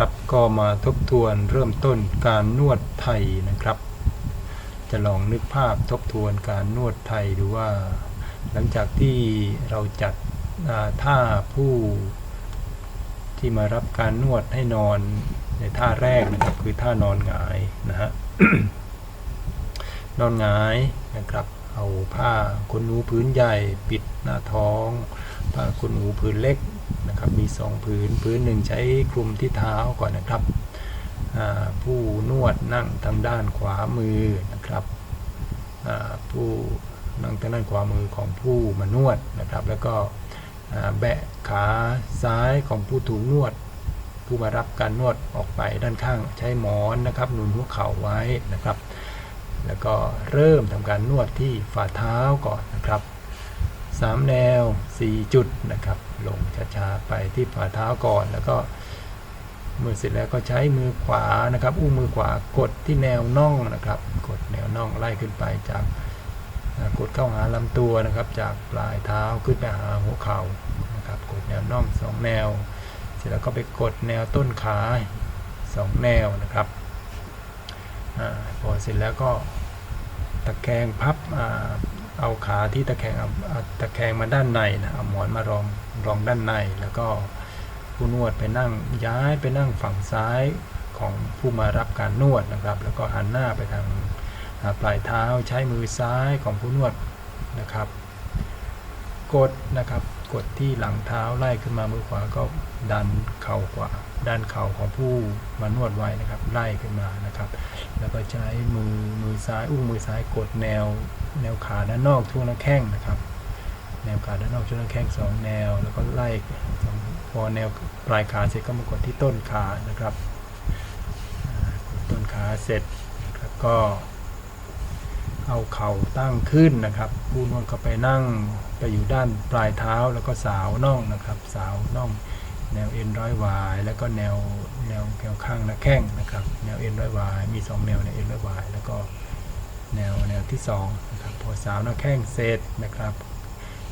ครับก็มาทบทวนเริ่มต้นการนวดไทยนะครับ จะลองนึกภาพทบทวนการนวดไทยดูว่า หลังจากที่เราจัดท่าผู้ที่มารับการนวดให้นอนในท่าแรกนะครับคือท่านอนหงายนะฮะนอนหงายนะครับ เอาผ้าขนหนูผืนใหญ่ ปิดหน้าท้องผ้าขนหนูผืนเล็ก นะครับมีสองผืนผืนหนึ่งใช้คลุมที่เท้าก่อนนะครับ ผู้นวดนั่งทางด้านขวามือนะครับผู้นั่งทางด้านขวามือของผู้มานวดนะครับ แล้วก็แบะขาซ้ายของผู้ถูกนวด ผู้มารับการนวดออกไปด้านข้างใช้หมอนนะครับหนุนหัวเข่าไว้นะครับ แล้วก็เริ่มทำการนวดที่ฝ่าเท้าก่อนนะครับสามแนว 4 จุดนะครับ ลงช้าๆไปที่ฝ่าเท้าก่อน แล้วก็เมื่อเสร็จแล้วก็ใช้มือขวานะครับ อุ้งมือขวากดที่แนวน่องนะครับ กดแนวน่องไล่ขึ้นไปจากกดเข้าหาลำตัวนะครับ จากปลายเท้าขึ้นไปหาหัวเข่านะครับ กดแนวน่องสองแนว เสร็จแล้วก็ไปกดแนวต้นขาสองแนวนะครับอพอเสร็จแล้วก็ตะแคงพับอเอาขาที่ตะแคงเอาตะแคงมาด้านในนะเอาหมอนมารอง รองด้านใน แล้วก็ผู้นวดไปนั่งย้ายไปนั่งฝั่งซ้ายของผู้มารับการนวดนะครับ แล้วก็หันหน้าไปทางปลายเท้าใช้มือซ้ายของผู้นวดนะครับกดนะครับกดที่หลังเท้าไล่ขึ้นมามือขวาก็ดันเข่าขวาด้านเข่าของผู้มานวดไว้นะครับ ไล่ขึ้นมานะครับ แล้วก็ใช้มือมือซ้ายอุ้งมือซ้ายกดแนวแนวขาด้านนอกช่วงหน้าแข้งนะครับ แนวขาด้านนอกช่วงแข้งสองแนว แล้วก็ไล่พอแนวปลายขาเสร็จก็มากดที่ต้นขานะครับกดต้นขาเสร็จนะครับก็เอาเข่าตั้งขึ้นนะครับผู้นวดก็ไปนั่งไปอยู่ด้านปลายเท้าแล้วก็สาวน่องนะครับ สาวน่องแนวเอ็นร้อยวาย แล้วก็แนวแนวแนวข้างหน้าแข้งนะครับ แนวเอ็นร้อยวายมีสองแนวในเอ็นร้อยวายแล้วก็แนวแนวที่สองนะครับพอสาวหน้าแข้งเสร็จนะครับ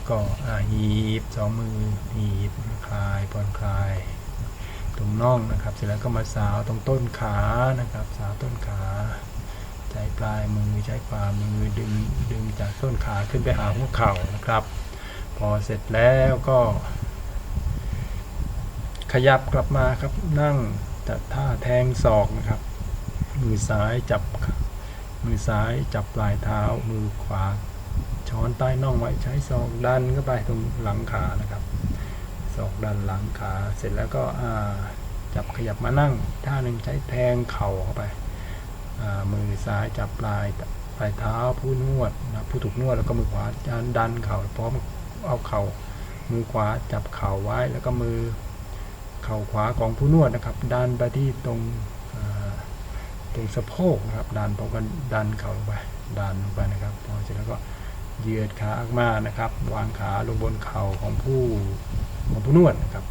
ก็อ่าหีบสองมือหีบคลายผ่อนคลาย ตรงน่องนะครับ เสร็จแล้วก็มาสาวตรงต้นขานะครับ สาวต้นขาใช้ปลายมือใช้ฝ่ามือดึงดึงจากต้นขาขึ้นไปหาหัวเข่านะครับ พอเสร็จแล้วก็ ขยับกลับมาครับนั่งจัดท่าแทงศอกนะครับ มือซ้ายจับมือซ้ายจับปลายเท้ามือขวา ช้อนใต้น่องไว้ใช้ศอกดันเข้าไปตรงหลังขานะครับศอกดันหลังขาเสร็จแล้วก็จับขยับมานั่งท่าหนึ่งใช้แทงเข่าเข้าไปมือซ้ายจับปลายปลายเท้าผู้นวดนะผู้ถูกนวดแล้วก็มือขวาดันดันเข่าพร้อมเอาเข่ามือขวาจับเข่าไว้แล้วก็มือเข่าขวาของผู้นวดนะครับ ดันไปที่ตรงตรงสะโพกนะครับดันพร้อมกันดันเข่าลงไปดันลงไปนะครับพอเสร็จแล้วก็ เหยียดขาออกมานะครับ วางขาลงบนเข่าของผู้ของผู้นวดนะครับ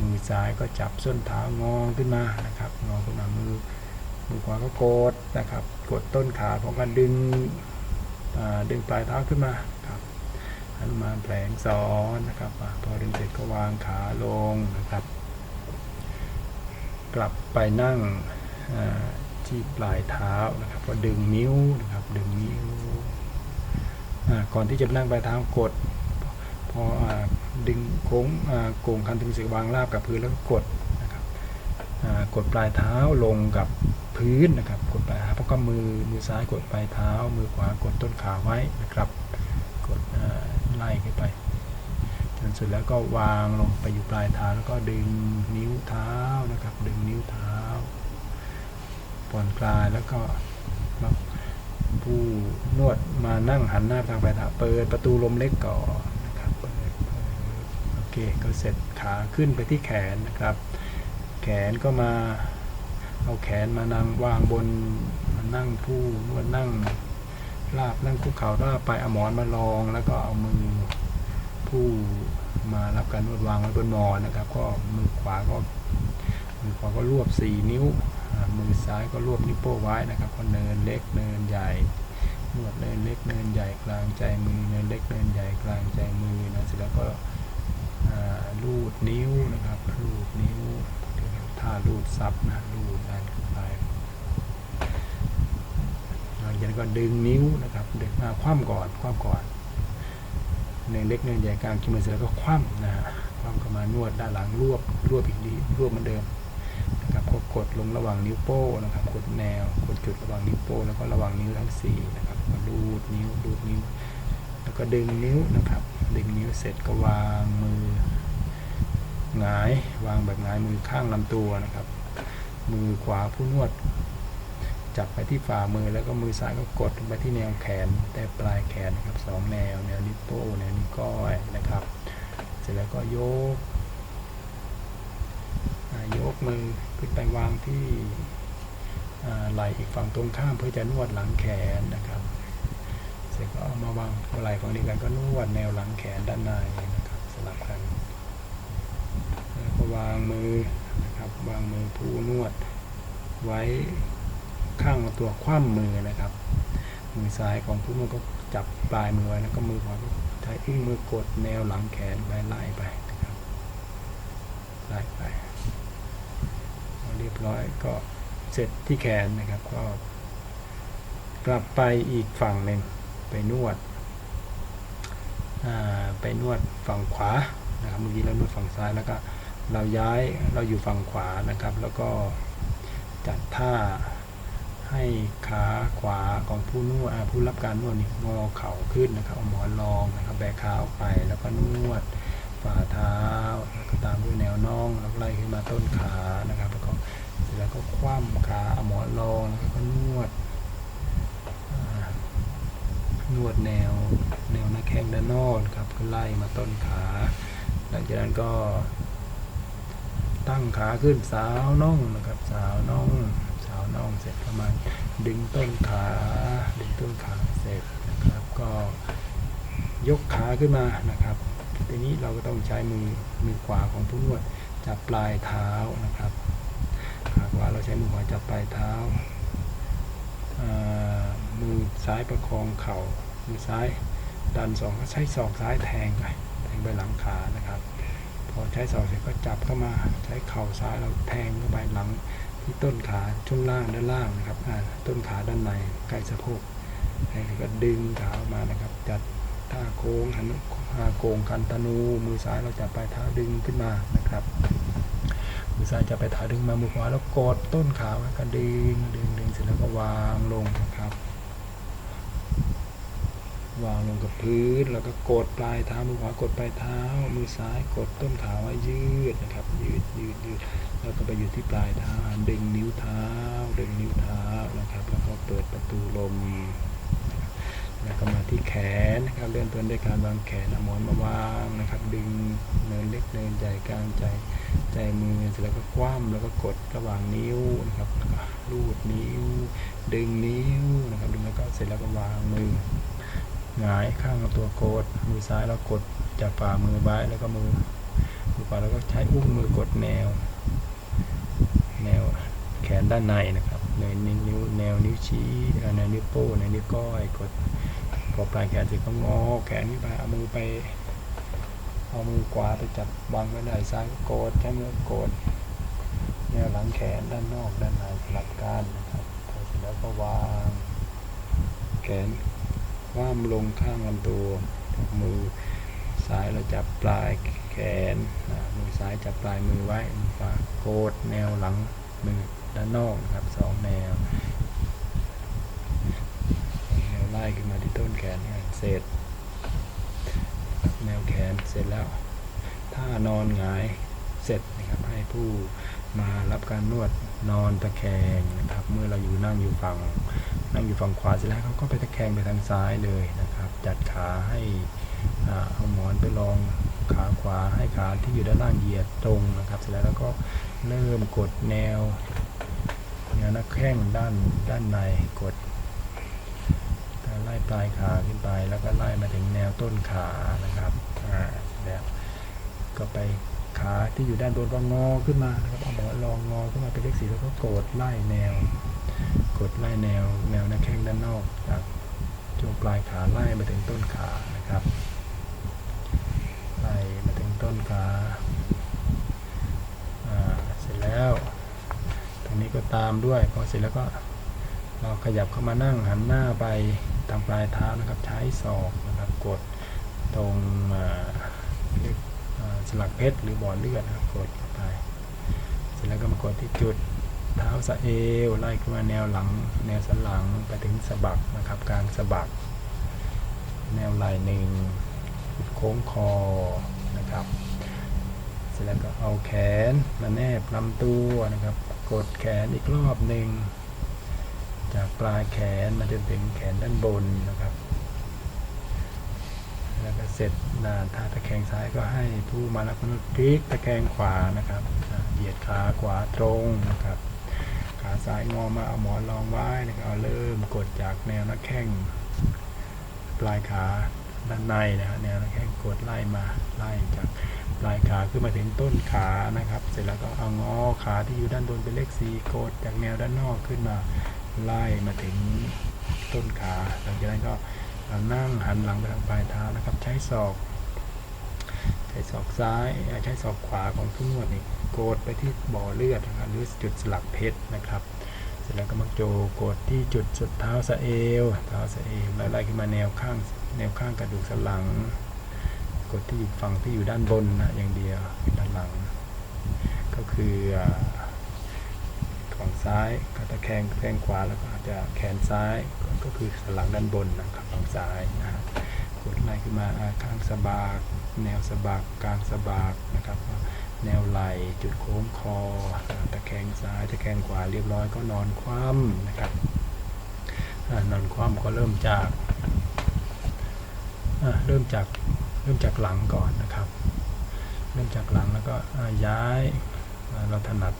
มือซ้ายก็จับส้นเท้างอขึ้นมานะครับงอขึ้นมามือมือขวาก็กดนะครับ กดต้นขาพร้อมกันดึงดึงปลายเท้าขึ้นมาครับหนุมาแผลงซ้อนนะครับอพอดึงเสร็จก็วางขาลงนะครับ กลับไปนั่งที่ปลายเท้านะครับ ก็ดึงนิ้วนะครับดึงนิ้ว ก่อนที่จะนั่งปลายเท้ากด พออดึงโค้งโก่งคันถึงสึกวางราบกับพื้นแล้วก็กดนะครับกดปลายเท้าลงกับพื้นนะครับ กดปลายเท้าเพราะก็มือมือซ้ายกดปลายเท้า มือขวากดต้นขาไว้นะครับ กดไล่ขึ้นไปจนสุดแล้วก็วางลงไปอยู่ปลายเท้าแล้วก็ดึงนิ้วเท้านะครับ ดึงนิ้วเท้าผ่อนคลายแล้วก็ผู้นวด มานั่งหันหน้าทางไปลายเปิดประตูลมเล็กก่อนนะครับเปิดโอเคก็เสร็จขาขึ้นไปที่แขนนะครับ แขนก็มาเอาแขนมานั่งวางบนมานั่งผู้นวดนั่งราบนั่งคุกเข่าราบไปเอาหมอนมาลอง แล้วก็เอามือผู้มารับการนวดวางไว้บนหมอนนะครับ ก็มือขวาก็มือขวาก็รวบสี่นิ้ว มือซ้ายก็รวบนิ้วโป้งไว้นะครับก็เนินเล็กเนินใหญ่ นวดเนินเล็กเนินใหญ่กลางใจมือเนินเล็กเนินใหญ่กลางใจมือนะเสร็จแล้วก็ลูดนิ้วนะครับลูดนิ้วท่าลูดซับนะลูดดันขึ้นไปหลังจากนั้นก็ดึงนิ้วนะครับดึงมาคว่ำก่อนคว่ำก่อนเนินเล็กเนินใหญ่กลางคิมเสร็จแล้วก็คว่ำนะฮะคว่ำเข้ามานวดด้านหลังรวบรวบอีกดีรวบเหมือนเดิมนะครับก็กดลงระหว่างนิ้วโป้นะครับกดแนวกดจุดระหว่างนิ้วโป้แล้วก็ระหว่างนิ้วทั้งสี่นะครับ รูดนิ้วลูดนิ้ว แล้วก็ดึงนิ้วนะครับ ดึงนิ้วเสร็จก็วางมือหงายวางแบบหงายมือข้างลำตัวนะครับ มือขวาผู้นวด จับไปที่ฝ่ามือแล้วก็มือซ้ายก็กดลงไปที่แนวแขน แต่ปลายแขนนะครับสองแนวแนวนิ้วโป้งแนวนิ้วก้อยนะครับ เสร็จแล้วก็โยกอ่ายกมือขึ้นไปวางที่ไหล่อีกฝั่งตรงข้ามเพื่อจะนวดหลังแขนนะครับ เสร็จก็เอามาวางไหล่ฝั่งนี้กันก็นวดแนวหลังแขนด้านในนะครับสลับกันแล้วก็วางมือนะครับวางมือผู้นวด ไว้ข้างตัวคว่ำมือนะครับ มือซ้ายของผู้นวดก็จับปลายมือไว้แล้วก็มือขวาก็ใช้อึ้งมือกดแนวหลังแขนไปไล่ไปนะครับไล่ไปเรียบร้อยก็เสร็จที่แขนนะครับก็กลับไปอีกฝั่งหนึ่ง ไปนวดไปนวดฝั่งขวานะครับเมื่อกี้เรานวดฝั่งซ้ายแล้วก็เราย้ายเราอยู่ฝั่งขวานะครับ แล้วก็จัดท่าให้ขาขวาของผู้นวดผู้รับการนวดนี่งอเข่าขึ้นนะครับเอาหมอนรองนะครับแบกขาออกไปแล้วก็นวดฝ่าเท้าแล้วก็ตามด้วยแนวน่องแล้วไล่ขึ้นมาต้นขานะครับ แล้วก็เสร็จแล้วก็คว่ำขาเอาหมอนรองแล้วก็นวด นวดแนวแนวหน้าแข้งด้านนอกครับก็ไล่มาต้นขา หลังจากนั้นก็ ตั้งขาขึ้นสาวน่องนะครับ สาวน่องสาวน่องเสร็จประมาณดึงต้นขา ดึงต้นขาเสร็จนะครับ ก็ยกขาขึ้นมานะครับทีนี้เราก็ต้องใช้มือมือขวาของผู้นวดจับปลายเท้านะครับขาขวาเราใช้มือขวาจับปลายเท้าอ่า มือซ้ายประคองเข่ามือซ้ายดันสองก็ใช้ศอกซ้ายแทงไปแทงไปหลังขานะครับ พอใช้ศอกเสร็จก็จับเข้ามาใช้เข่าซ้ายเราแทงเข้าไปหลังที่ต้นขาช่วงล่างด้านล่างนะครับต้นขาด้านในใกล้สะโพกแทงเสร็จก็ดึงขาออกมานะครับ จัดท่าโค้งหันท่าโกงคันธนู มือซ้ายเราจับปลายเท้าดึงขึ้นมานะครับ มือซ้ายจับไปเท้าดึงมามือขวาแล้วกดต้นขาไว้ก็ดึงดึงดึงเสร็จแล้วก็วางลงนะครับ วางลงกับพื้น แล้วก็กดปลายเท้ามือขวากดปลายเท้า มือซ้ายกดต้นขาไว้ยืดนะครับ ยืดยืดยืดแล้วก็ไปอยู่ที่ปลายเท้าดึงนิ้วเท้าดึงนิ้วเท้านะครับ แล้วก็เปิดประตูลมแล้วก็มาที่แขนนะครับเริ่มต้นด้วยการวางแขนเอาหมอนมาวางนะครับ ดึงเนินเล็กเนินใหญ่กลางใจใจมือเสร็จแล้วก็คว่ำแล้วก็กดระหว่างนิ้วนะครับแล้วก็ลูดนิ้ว ดึงนิ้วนะครับดึงแล้วก็เสร็จแล้วก็วางมือ หงายข้างตัวโกดมือซ้ายเรากดจับฝ่ามือไว้แล้วก็มือมือขวาแล้วก็ใช้อุ้งมือกดแนว แนวแขนด้านในนะครับในนิ้วแนวนิ้วชี้แนวนิ้วโป้แนวนิ้วก้อยกดพอปลายแขนเสร็จก็งอแขนขึ้นไปเอามือไปเอามือขวาไปจับวางไว้ไหล่ซ้ายก็กดใช้มือกดแนวหลังแขนด้านนอกด้านในสลับกันนะครับพอเสร็จแล้วก็วางแขน คว่ำลงข้างลำตัวมือซ้ายเราจับปลายแขนมือซ้ายจับปลายมือไว้มือขวาโกดแนวหลังมือด้านนอกนะครับสองแนวแนวไล่ขึ้นมาที่ต้นแขนเนี่ยเสร็จ แนวแขนเสร็จแล้วถ้านอนหงายเสร็จนะครับให้ผู้มารับการนวดนอนตะแคงนะครับ เมื่อเราอยู่นั่งอยู่ฝั่ง นั่งอยู่ฝั่งขวาเสร็จแล้วเขาก็ไปตะแคงไปทางซ้ายเลยนะครับ จัดขาให้เอาหมอนไปรองขาขวาให้ขาที่อยู่ด้านล่างเหยียดตรงนะครับ เสร็จแล้วเราก็เริ่มกดแนวแนวหน้าแข้งด้านด้านในกดไล่ปลายขาขึ้นไปแล้วก็ไล่มาถึงแนวต้นขานะครับอ่าแล้วก็ไปขาที่อยู่ด้านบนก็งอขึ้นมานะครับเอาหมอนรองงอขึ้นมาเป็นเลขสีแล้วก็กดไล่แนว กดไล่แนวแนวหน้าแข้งด้านนอกจากช่วงปลายขาไล่มาถึงต้นขานะครับไล่มาถึงต้นขาเสร็จแล้วทางนี้ก็ตามด้วยพอเสร็จแล้วก็เราขยับเข้ามานั่งหันหน้าไปทางปลายเท้านะครับใช้ศอกนะครับกดตรงสลักเพชรหรือบ่อเลือดนะครับกดเข้าไป เสร็จแล้วก็มากดที่จุด เท้าสะเอวไล่ขึ้นมาแนวหลัง แนวสันหลังไปถึงสะบักนะครับ กลางสะบัก แนวไหล่หนึ่งโค้งคอนะครับเสร็จแล้วก็เอาแขนมาแนบลำตัวนะครับ กดแขนอีกรอบหนึ่งจากปลายแขนมาจนถึงแขนด้านบนนะครับ แล้วก็เสร็จหน้าท่าตะแคงซ้ายก็ให้ผู้มารับมนุษย์พลิกตะแคงขวานะครับเหยียดขาขวาตรงนะครับ ขาซ้ายงอมาเอาหมอนรองไว้นะครับเอาเริ่มกดจากแนวหน้าแข้งปลายขาด้านในนะครับแนวหน้าแข้งกดไล่มาไล่จากปลายขาขึ้นมาถึงต้นขานะครับ เสร็จแล้วก็เอางอขาที่อยู่ด้านบนเป็นเลขสีกดจากแนวด้านนอกขึ้นมาไล่มาถึงต้นขาหลังจากนั้นก็นั่งหันหลังไปทางปลายเท้านะครับ ใช้ศอก อกซ้ายใช้ศอกขวาของผู้นวดนี่กดไปที่บ่อเลือดนะครับหรือจุดสลักเพชรนะครับ เสร็จแล้วก็มาโจกดที่จุดสุดเท้าสะเอวเท้าสะเอวไล่ขึ้นมาแนวข้างแนวข้างกระดูกสันหลัง กดที่อยู่ฝั่งที่อยู่ด้านบนนะอย่างเดียวด้านหลัง ก็คืออ่าฝั่งซ้ายก็ตะแคงแข้งขวาแล้วก็อาจจะแขนซ้ายก็คือสันหลังด้านบนนะครับฝั่งซ้ายนะฮะกดไล่ขึ้นมาอ่าข้างสะบาก แนวสะบักกลางสะบักนะครับ แนวไหล่จุดโค้งคอ ตะแคงซ้ายตะแคงขวาเรียบร้อยก็นอนคว่ำนะครับนอนคว่ำก็เริ่มจากเริ่มจากเริ่มจากหลังก่อนนะครับ เริ่มจากหลังแล้วก็ย้ายเราถนัด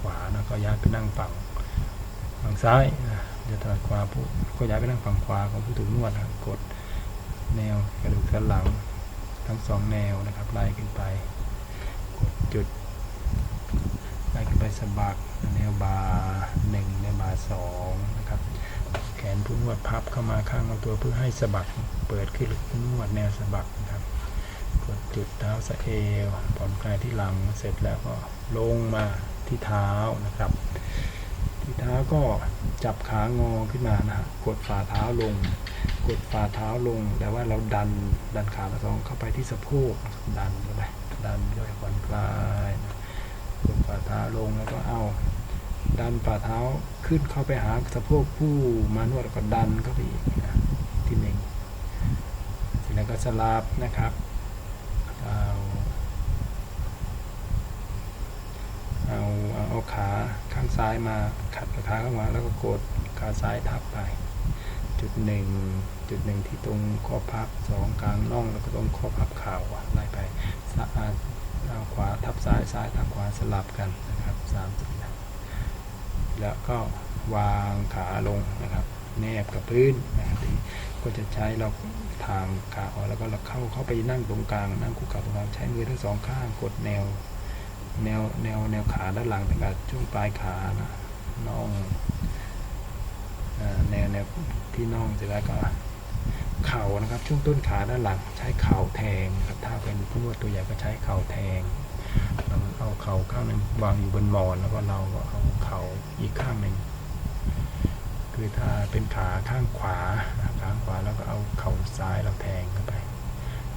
ขวานะก็ย้ายไปนั่งฝั่งฝั่งซ้ายเดี๋ยวถนัดขวาก็ย้ายไปนั่งฝั่งขวาของผู้ถูกนวดกดแนวกระดูกสันหลัง ทั้งสองแนวนะครับไล่ขึ้นไปกดจุดไล่ขึ้นไปสะบักแนวบาหนึ่งแนวบาสองนะครับแขนผู้นวดพับเข้ามาข้างลำตัวเพื่อให้สะบักเปิดขึ้นหรือนวดแนวสะบักนะครับกดจุดเท้าสะเอวผ่อนคลายที่หลังเสร็จแล้วก็ลงมาที่เท้านะครับ ที่เท้าก็จับขางอขึ้นมานะฮะกดฝ่าเท้าลง กดฝ่าเท้าลง แต่ว่าเราดันดันขาทั้งสองเข้าไปที่สะโพกดันเข้าไปดันเข้าไปผ่อนคลายนะกดฝ่าเท้าลงแล้วก็เอา ดันฝ่าเท้าขึ้นเข้าไปหาสะโพกผู้มานวดแล้วก็ดันเข้าไปอีกนะที่หนึ่งเสร็จแล้วก็สลับนะครับเอาเอาเอาเอาขาข้างซ้ายมาขัดกับขาข้างขวาแล้วก็กดขาซ้ายทับไป จุดหนึ่งจุดหนึ่งที่ตรงข้อพับสองกลางน่องแล้วก็ตรงข้อพับข่าอะไล่ไปซ้ายเอาขวาทับซ้ายซ้ายทับขวาสลับกันนะครับสามจุดแล้วก็วางขาลงนะครับ แนบกับพื้นนะครับทีนี้ก็จะใช้เราทางขาออกแล้วก็เราเข้าเข้าไปนั่งตรงกลางนั่งคุกเข่าตรงกลางใช้มือทั้งสองข้างกดแนว แนวแนวแนวขาด้านหลังตั้งแต่ช่วงปลายขานะน่อง แนวแนวที่น่องเสร็จแล้วก็เข่านะครับช่วงต้นขาด้านหลังใช้เข่าแทงครับถ้าเป็นผู้นวดตัวใหญ่ก็ใช้เข่าแทงเอาเข่าข้างหนึ่งวางอยู่บนหมอนแล้วก็เราก็เอาเข่าอีกข้างหนึ่งคือถ้าเป็นขาข้างขวาข้างขวาแล้วก็เอาเข่าซ้ายเราแทงเข้าไป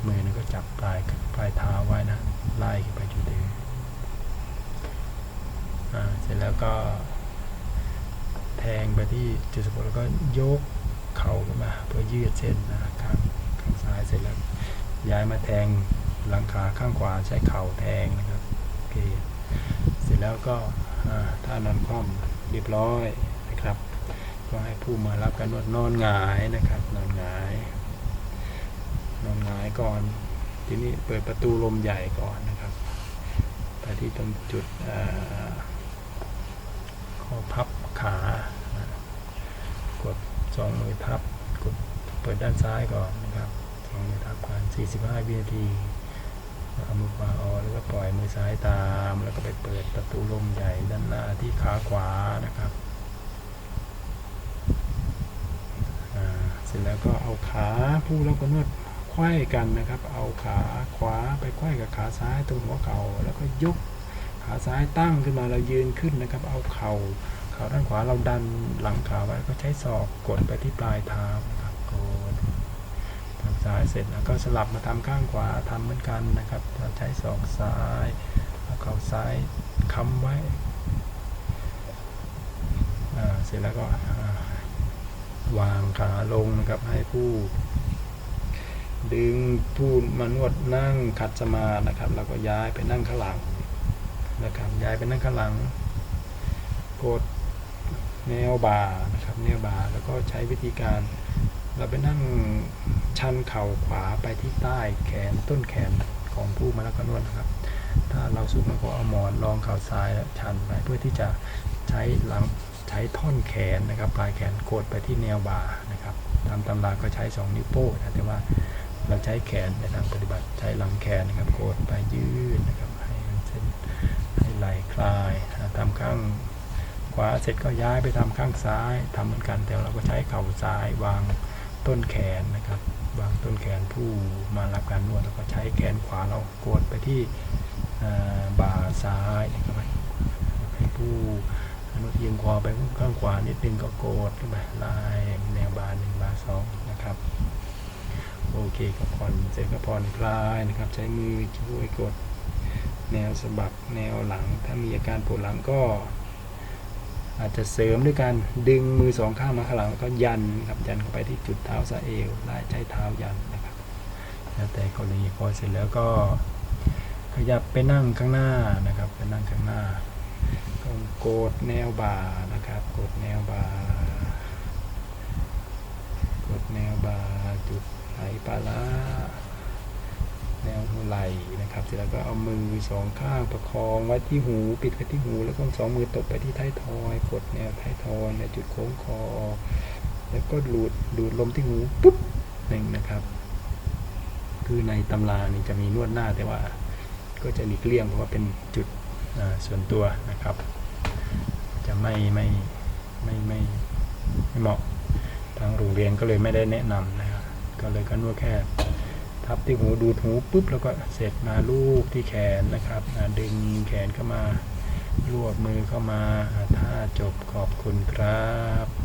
มือนึงก็จับปลายปลายเท้าไว้นะไล่ไปจุดเดิมอ่าเสร็จแล้วก็ แทงไปที่จุดสะโพกแล้วก็ยกเข่าขึ้นมา เพื่อยืดเส้นนะข้างข้างซ้ายเสร็จแล้ว ย้ายมาแทงหลังขาข้างขวาใช้เข่าแทงนะครับโอเคเสร็จแล้วก็อ่าถ้านอนคว่ำเรียบร้อยนะครับ ก็ให้ผู้มารับการนวดนอนหงายนะครับ นอนหงาย นอนหงายก่อน ทีนี้เปิดประตูลมใหญ่ก่อนนะครับไปที่ตรงจุดข้อพับ ขากดสองมือทับกดเปิดด้านซ้ายก่อนนะครับสองมือทับกัน45 วินาทีเอามือขวาออกแล้วก็ปล่อยมือซ้ายตาม แล้วก็ไปเปิดประตูลมใหญ่ด้านหน้าที่ขาขวานะครับอ่าเสร็จแล้วก็เอาขาผู้แล้วก็นวดไขว้กันนะครับ เอาขาขวาไปไขว้กับขาซ้ายตรงหัวเข่าแล้วก็ยกขาซ้ายตั้งขึ้นมาเรายืนขึ้นนะครับ เอาเข่า ขาด้านขวาเราดันหลังขาไว้ก็ใช้ศอกกดไปที่ปลายเท้านะครับกดทางซ้ายเสร็จแล้วก็สลับมาทำข้างขวาทำเหมือนกันนะครับเราใช้ศอกซ้ายเอาเข่าซ้ายค้ำไว้เสร็จแล้วก็วางขาลงนะครับให้ผู้ ดึงผู้มานวดนั่งขัดสมาธินะครับแล้วก็ย้ายไปนั่งข้างหลังนะครับย้ายไปนั่งข้างหลังกด แนวบ่านะครับแนวบ่าแล้วก็ใช้วิธีการ เราไปนั่งชันเข่าขวาไปที่ใต้แขนต้นแขนของผู้มาแล้วก็นวดนะครับ ถ้าเราสูงเราก็เอาหมอนรองเข่าซ้ายแล้วชันไปเพื่อที่จะใช้หลังใช้ท่อนแขนนะครับ ปลายแขนกดไปที่แนวบ่านะครับตามตำราก็ใช้ 2 นิ้วโป้งนะแต่ว่าเราใช้แขนในทางปฏิบัติใช้หลังแขนนะครับโกดไปยืดนะครับให้เส้นให้ไหลคลายนะทำข้าง ขวาเสร็จก็ย้ายไปทำข้างซ้ายทำเหมือนกันแต่เราก็ใช้เข่าซ้ายวางต้นแขนนะครับ วางต้นแขนผู้มารับการนวดแล้วก็ใช้แขนขวาเรากดไปที่บ่าซ้ายนะครับให้ผู้นวดเอียงคอไปข้างขวานิดนึงก็กดขึ้นไปไล่แนวบ่าหนึ่งบ่าสองนะครับโอเคก็ผ่อนเสร็จก็ผ่อนคลายนะครับ ใช้มือช่วยกด แนวสะบักแนวหลัง ถ้ามีอาการปวดหลังก็ อาจจะเสริมด้วยการดึงมือสองข้างมาข้างหลังแล้วก็ยันครับยันเข้าไปที่จุดเท้าสะเอวได้ใช้เท้ายันนะครับแล้วแต่กรณีพอเสร็จแล้วก็ขยับไปนั่งข้างหน้านะครับไปนั่งข้างหน้าก็กดแนวบ่านะครับกดแนวบ่ากดแนวบ่าจุดไหลปลาร้า แนวหัวไหล่นะครับเสร็จแล้วก็เอามือสองข้างประคองไว้ที่หู ปิดไปที่หู แล้วก็สองมือตบไปที่ท้ายทอยกดแนวท้ายทอยในจุดโค้งคอ แล้วก็ดูดดูดลมที่หูปุ๊บหนึ่งนะครับ คือในตำรานี่จะมีนวดหน้าแต่ว่า ก็จะหลีกเลี่ยงเพราะว่าเป็นจุดส่วนตัวนะครับ จะไม่ไม่ไม่ไม่ไม่เหมาะทางโรงเรียนก็เลยไม่ได้แนะนำนะครับก็เลยก็นวดแค่ ทับที่หูดูดหูปุ๊บแล้วก็เสร็จมาลูบที่แขนนะครับดึงแขนเข้ามารวบมือเข้ามาอ่าถ้าจบขอบคุณครับ